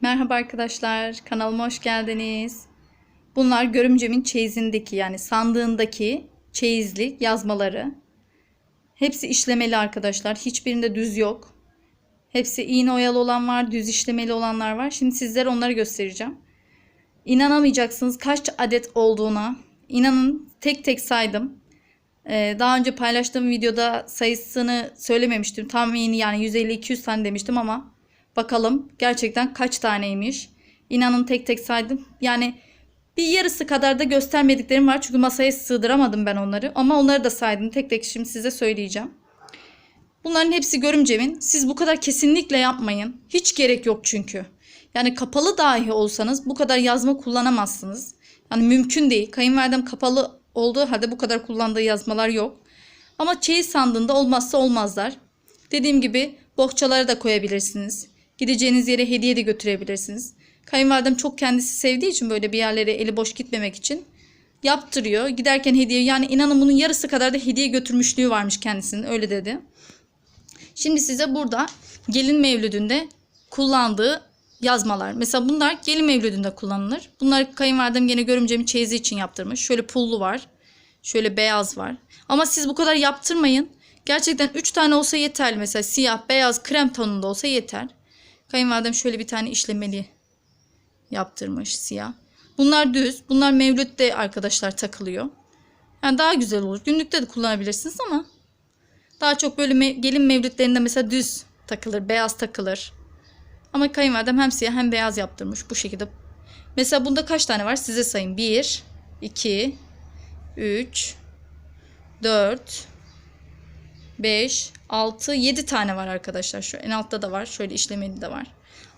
Merhaba arkadaşlar, kanalıma hoş geldiniz. Bunlar görümcemin çeyizindeki yani sandığındaki çeyizli yazmaları. Hepsi işlemeli arkadaşlar. Hiçbirinde düz yok. Hepsi iğne oyalı olan var, düz işlemeli olanlar var. Şimdi sizlere onları göstereceğim. İnanamayacaksınız kaç adet olduğuna. İnanın tek tek saydım. Ee, daha önce paylaştığım videoda sayısını söylememiştim. Tahmini yani 150-200 tane demiştim ama bakalım gerçekten kaç taneymiş. İnanın tek tek saydım. Yani bir yarısı kadar da göstermediklerim var. Çünkü masaya sığdıramadım ben onları. Ama onları da saydım. Tek tek şimdi size söyleyeceğim. Bunların hepsi görümcemin. Siz bu kadar kesinlikle yapmayın. Hiç gerek yok çünkü. Yani kapalı dahi olsanız bu kadar yazma kullanamazsınız. Yani mümkün değil. Kayınvalidem kapalı olduğu halde bu kadar kullandığı yazmalar yok. Ama çeyiz sandığında olmazsa olmazlar. Dediğim gibi bohçalara da koyabilirsiniz. Gideceğiniz yere hediye de götürebilirsiniz. Kayınvalidem çok kendisi sevdiği için böyle bir yerlere eli boş gitmemek için yaptırıyor. Giderken hediye yani inanın bunun yarısı kadar da hediye götürmüşlüğü varmış kendisinin öyle dedi. Şimdi size burada gelin mevlüdünde kullandığı yazmalar. Mesela bunlar gelin mevlüdünde kullanılır. Bunlar kayınvalidem gene görümcemin çeyizi için yaptırmış. Şöyle pullu var. Şöyle beyaz var. Ama siz bu kadar yaptırmayın. Gerçekten 3 tane olsa yeterli. Mesela siyah, beyaz, krem tonunda olsa yeter. Kayınvalidem şöyle bir tane işlemeli yaptırmış siyah. Bunlar düz. Bunlar mevlütte arkadaşlar takılıyor. Yani daha güzel olur. Günlükte de kullanabilirsiniz ama daha çok böyle me- gelin mevlütlerinde mesela düz takılır, beyaz takılır. Ama kayınvalidem hem siyah hem beyaz yaptırmış bu şekilde. Mesela bunda kaç tane var? Size sayayım. 1, 2, 3, 4, 5, 6, 7 tane var arkadaşlar. Şu en altta da var. Şöyle işlemeli de var.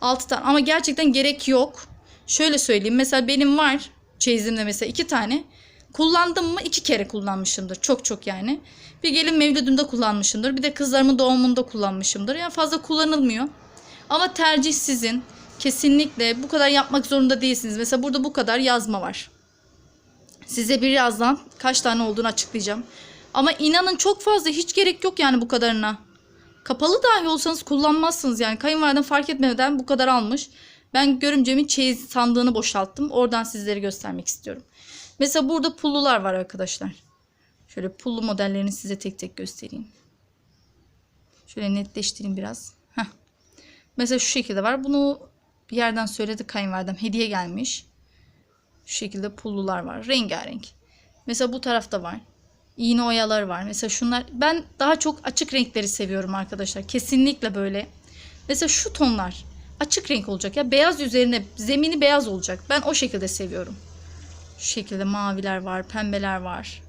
6 tane ama gerçekten gerek yok. Şöyle söyleyeyim. Mesela benim var çeyizimde mesela 2 tane. Kullandım mı 2 kere kullanmışımdır. Çok çok yani. Bir gelin mevlüdümde kullanmışımdır. Bir de kızlarımın doğumunda kullanmışımdır. Yani fazla kullanılmıyor. Ama tercih sizin. Kesinlikle bu kadar yapmak zorunda değilsiniz. Mesela burada bu kadar yazma var. Size birazdan kaç tane olduğunu açıklayacağım. Ama inanın çok fazla hiç gerek yok yani bu kadarına. Kapalı dahi olsanız kullanmazsınız yani. Kayınvalidem fark etmeden bu kadar almış. Ben görümcemin çeyiz sandığını boşalttım. Oradan sizlere göstermek istiyorum. Mesela burada pullular var arkadaşlar. Şöyle pullu modellerini size tek tek göstereyim. Şöyle netleştireyim biraz. Heh. Mesela şu şekilde var. Bunu bir yerden söyledi kayınvalidem. Hediye gelmiş. Şu şekilde pullular var. Rengarenk. Mesela bu tarafta var. İğne oyalar var. Mesela şunlar. Ben daha çok açık renkleri seviyorum arkadaşlar. Kesinlikle böyle. Mesela şu tonlar açık renk olacak ya. Beyaz üzerine zemini beyaz olacak. Ben o şekilde seviyorum. Şu şekilde maviler var, pembeler var.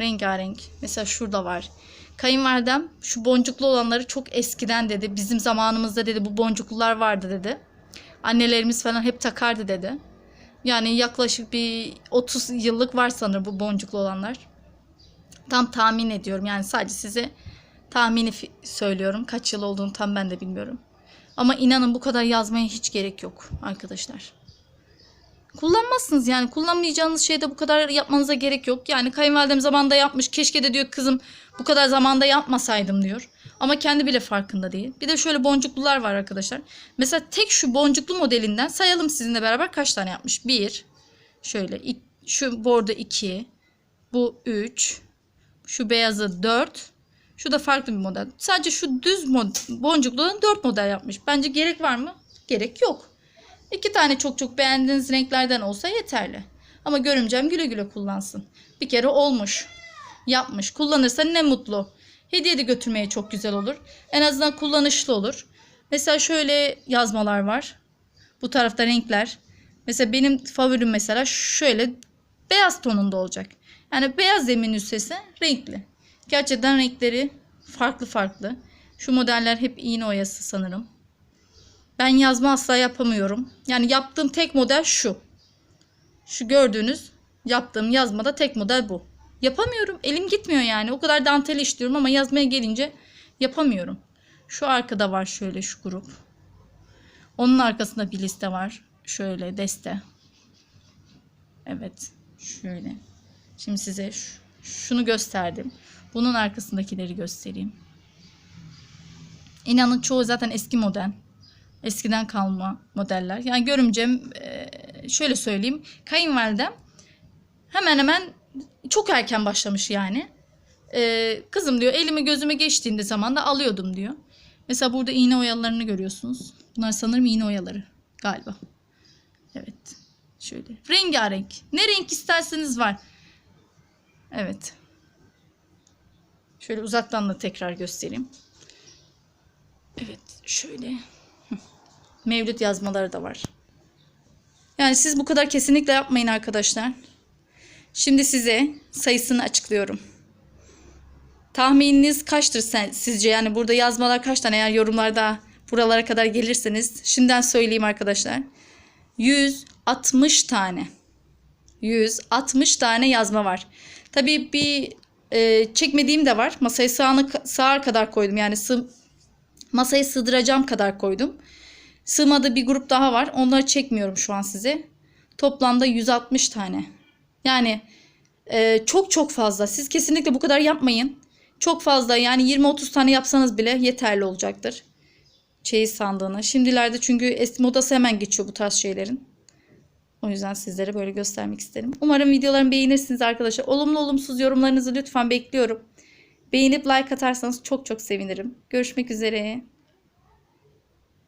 Rengarenk. Mesela şurada var. Kayınvalidem şu boncuklu olanları çok eskiden dedi. Bizim zamanımızda dedi bu boncuklular vardı dedi. Annelerimiz falan hep takardı dedi. Yani yaklaşık bir 30 yıllık var sanırım bu boncuklu olanlar. Tam tahmin ediyorum. Yani sadece size tahmini söylüyorum. Kaç yıl olduğunu tam ben de bilmiyorum. Ama inanın bu kadar yazmaya hiç gerek yok arkadaşlar. Kullanmazsınız yani kullanmayacağınız şeyde bu kadar yapmanıza gerek yok. Yani kayınvalidem zamanında yapmış. Keşke de diyor kızım bu kadar zamanda yapmasaydım diyor. Ama kendi bile farkında değil. Bir de şöyle boncuklular var arkadaşlar. Mesela tek şu boncuklu modelinden sayalım sizinle beraber kaç tane yapmış. Bir, şöyle şu bordo iki, bu üç, şu beyazı dört, şu da farklı bir model. Sadece şu düz mod boncukludan dört model yapmış. Bence gerek var mı? Gerek yok. İki tane çok çok beğendiğiniz renklerden olsa yeterli. Ama görümcem güle güle kullansın. Bir kere olmuş. Yapmış. Kullanırsa ne mutlu. Hediye de götürmeye çok güzel olur. En azından kullanışlı olur. Mesela şöyle yazmalar var. Bu tarafta renkler. Mesela benim favorim mesela şöyle beyaz tonunda olacak. Yani beyaz zemin üstesi renkli. Gerçekten renkleri farklı farklı. Şu modeller hep iğne oyası sanırım. Ben yazma asla yapamıyorum. Yani yaptığım tek model şu. Şu gördüğünüz yaptığım yazmada tek model bu. Yapamıyorum. Elim gitmiyor yani. O kadar dantel işliyorum ama yazmaya gelince yapamıyorum. Şu arkada var şöyle şu grup. Onun arkasında bir liste var. Şöyle deste. Evet. Şöyle. Şimdi size şu- şunu gösterdim. Bunun arkasındakileri göstereyim. İnanın çoğu zaten eski model. Eskiden kalma modeller. Yani görümcem şöyle söyleyeyim. Kayınvalidem hemen hemen çok erken başlamış yani. Kızım diyor elimi gözüme geçtiğinde zaman da alıyordum diyor. Mesela burada iğne oyalarını görüyorsunuz. Bunlar sanırım iğne oyaları galiba. Evet. Şöyle. Rengarenk. Ne renk isterseniz var. Evet. Şöyle uzaktan da tekrar göstereyim. Evet. Şöyle. Mevlüt yazmaları da var. Yani siz bu kadar kesinlikle yapmayın arkadaşlar. Şimdi size sayısını açıklıyorum. Tahmininiz kaçtır sen, sizce? Yani burada yazmalar kaç tane? Eğer yorumlarda buralara kadar gelirseniz şimdiden söyleyeyim arkadaşlar. 160 tane. 160 tane yazma var. Tabii bir e, çekmediğim de var. Masaya sığanı, sığar kadar koydum. Yani sığ, masaya sığdıracağım kadar koydum. Sığmadığı bir grup daha var. Onları çekmiyorum şu an size. Toplamda 160 tane. Yani e, çok çok fazla. Siz kesinlikle bu kadar yapmayın. Çok fazla yani 20-30 tane yapsanız bile yeterli olacaktır. Çeyiz sandığını. Şimdilerde çünkü eski modası hemen geçiyor bu tarz şeylerin. O yüzden sizlere böyle göstermek isterim. Umarım videolarımı beğenirsiniz arkadaşlar. Olumlu olumsuz yorumlarınızı lütfen bekliyorum. Beğenip like atarsanız çok çok sevinirim. Görüşmek üzere.